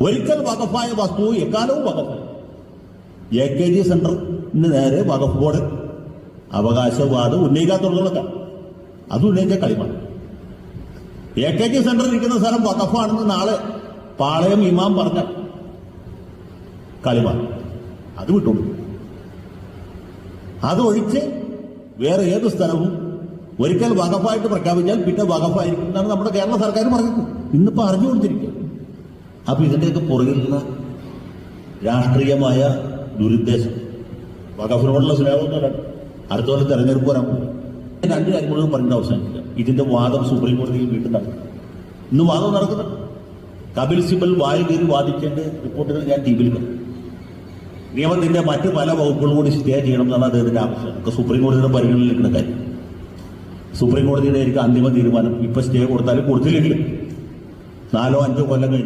ഒരിക്കൽ വകഫായ വസ്തു എക്കാലവും വകഫായി എ കെ ജി സെന്ററിന് നേരെ വകഫ് ബോർഡ് അവകാശവാദം ഉന്നയിക്കാത്തുള്ളതൊക്കെ അത് ഉന്നയിച്ച കളിമാണ് എ കെ ജി സെന്റർ ഇരിക്കുന്ന സ്ഥലം വകഫാണെന്ന് നാളെ പാളയം ഇമാം പറഞ്ഞ കളിമാണ് അത് വിട്ടുള്ളൂ അതൊഴിച്ച് വേറെ ഏത് സ്ഥലവും ഒരിക്കൽ വകഫായിട്ട് പ്രഖ്യാപിച്ചാൽ പിന്നെ വകഫായിരിക്കും എന്നാണ് നമ്മുടെ കേരള സർക്കാർ പറഞ്ഞത് ഇന്നിപ്പോ അറിഞ്ഞു കൊടുത്തിരിക്കുക അപ്പൊ ഇതിന്റെയൊക്കെ നിന്ന് രാഷ്ട്രീയമായ ദുരുദ്ദേശം. വകഫിനോടുള്ള സ്നേഹമൊന്നുമല്ല അടുത്ത കൊല്ലം തെരഞ്ഞെടുപ്പ് വരാൻ പോകും. രണ്ട് കാര്യങ്ങളും പറഞ്ഞിട്ട് അവസാനിക്കില്ല ഇതിന്റെ വാദം സുപ്രീം കോടതിയിൽ വീണ്ടും നടക്കും. ഇന്ന് വാദം നടക്കുന്നു. കപിൽ സിബൽ വായു കയറി വാദിക്കേണ്ട റിപ്പോർട്ടുകൾ ഞാൻ ടി വിയിൽ നിയമത്തിന്റെ മറ്റ് പല വകുപ്പുകളും കൂടി സ്റ്റേ ചെയ്യണം എന്നാണ് അദ്ദേഹത്തിന്റെ ആവശ്യം. ഒക്കെ സുപ്രീം കോടതിയുടെ പരിഗണനയിൽ നിൽക്കുന്ന കാര്യം. സുപ്രീം കോടതിയുടെ ആയിരിക്കും അന്തിമ തീരുമാനം. ഇപ്പൊ സ്റ്റേ കൊടുത്താലും കൊടുത്തില്ലെങ്കിലും നാലോ അഞ്ചോ കൊല്ലം കഴിഞ്ഞ്